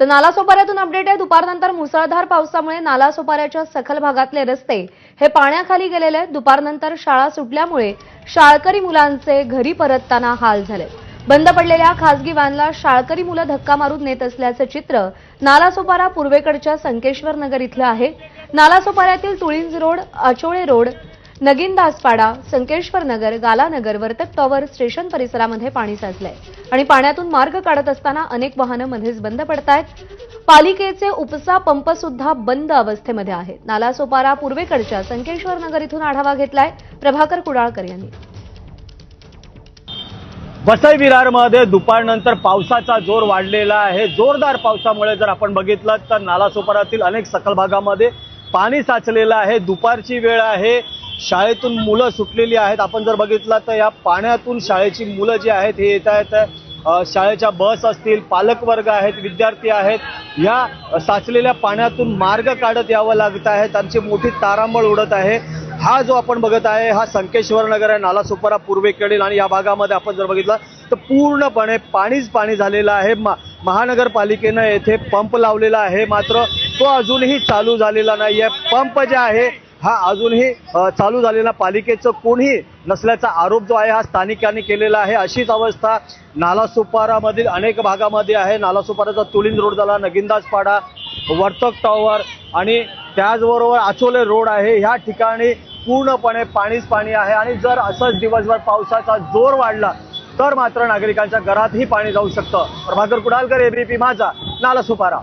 तर नालासोपाऱ्यातून अपडेट आहे. दुपारनंतर मुसळधार पावसामुळे नालासोपाऱ्याच्या सखल भागातले रस्ते हे पाण्याखाली गेलेले आहेत. दुपारनंतर शाळा सुटल्यामुळे शाळकरी मुलांचे घरी परतताना हाल झाले. बंद पडलेल्या खासगी व्हॅनला शाळकरी मुलं धक्का मारून नेत असल्याचं चित्र नालासोपारा पूर्वेकडच्या संकेश्वर नगर इथलं आहे. नालासोपाऱ्यातील Tulinj road Achole road Nagindaspada Sankeshwar Nagar Galanagar Vartak tower station परिसरामध्ये पाणी साचलंय. आणि पाण्यातून मार्ग काढत असताना अनेक वाहनं मध्येच बंद पडतायत. पालिकेचे उपसा पंप सुद्धा बंद अवस्थेमध्ये आहेत. नालासोपारा पूर्वेकडच्या संकेश्वर नगर इथून आढावा घेतलाय. प्रभाकर कुडाळकर यांनी. वसई विरारमध्ये दुपारनंतर पावसाचा जोर वाढलेला आहे. जोरदार पावसामुळे जर आपण बघितलं तर नालासोपारातील अनेक सखल भागामध्ये पाणी साचलेलं आहे. दुपारची वेळ आहे. शाळेतून मुलं सुटलेली आहेत. आपण जर बघितला तर या पाण्यातून शाळेची मुलं जी आहेत हे येत आहेत. शाळेच्या बस असतील पालकवर्ग आहेत विद्यार्थी आहेत. या साचलेल्या पाण्यातून मार्ग काढत यावं लागत आहे. त्यांची मोठी तारांबळ उडत आहे. हा जो आपण बघत आहे हा संकेश्वर नगर आहे नालासोपारा पूर्वेकडील आणि या भागामध्ये आपण जर बघितलं तर पूर्णपणे पाणीच पाणी झालेलं आहे. मा महानगरपालिकेनं येथे पंप लावलेला आहे. मात्र तो अजूनही चालू झालेला नाही आहे पंप जे आहे हा अजूनही चालू झालेला पालिकेचं कोणीही नसल्याचा आरोप जो आहे हा स्थानिकांनी केलेला आहे. अशीच अवस्था नालासुपारामधील अनेक भागामध्ये आहे. नालासुपाराचा तुलिंद रोड झाला नगिंदाजपाडा वर्तक टॉवर आणि त्याचबरोबर आचोले रोड आहे. ह्या ठिकाणी पूर्णपणे पाणीच पाणी आहे आणि जर असंच दिवसभर पावसाचा जोर वाढला तर मात्र नागरिकांच्या घरातही पाणी जाऊ शकतं. प्रभाकर कुडालकर एबीपी माझा नालासुपारा.